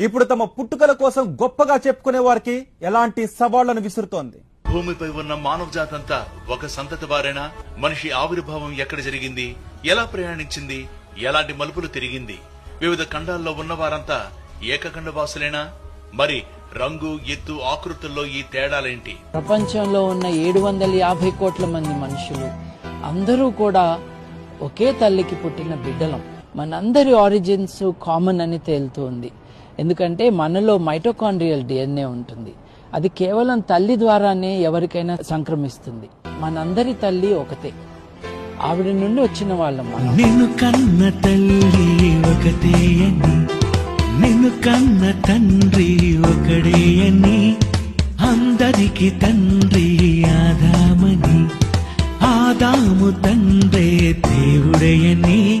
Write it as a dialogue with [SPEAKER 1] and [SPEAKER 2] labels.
[SPEAKER 1] ఇప్పుడు తమ పుట్టుకల కోసం గొప్పగా చెప్పుకునే వారికి ఎలాంటి సవాళ్ళను విసురుతోంది?
[SPEAKER 2] భూమిపై ఉన్న మానవ జాతంతా ఒక సంతతి వారేనా? మనిషి ఆవిర్భావం ఎక్కడ జరిగింది? ఎలా ప్రయాణించింది? ఎలాంటి మలుపులు తిరిగింది? వివిధ ఖండాల్లో ఉన్న వారంతా ఏకఖండ వాసులేనా? మరి రంగు ఎత్తు ఆకృతుల్లో ఈ తేడాలేంటి?
[SPEAKER 3] ప్రపంచంలో ఉన్న ఏడు వందల యాభై కోట్ల మంది మనుషులు అందరూ కూడా ఒకే తల్లికి పుట్టిన బిడ్డలం. మనందరి ఆరిజిన్స్ కామన్ అని తేలుతుంది. ఎందుకంటే మనలో మైటోకాండ్రియల్ డిఎన్ఏ ఉంటుంది. అది కేవలం తల్లి ద్వారానే ఎవరికైనా సంక్రమిస్తుంది. మనందరి తల్లి ఒకతే. ఆవిడ నుండి వచ్చిన వాళ్ళం మనం.
[SPEAKER 4] కన్న తల్లి ఒకటే అని నేను కన్న తండ్రి ఒకడే అని అందరికి తండ్రి ఆదామని ఆదాము తండ్రే దేవుడయని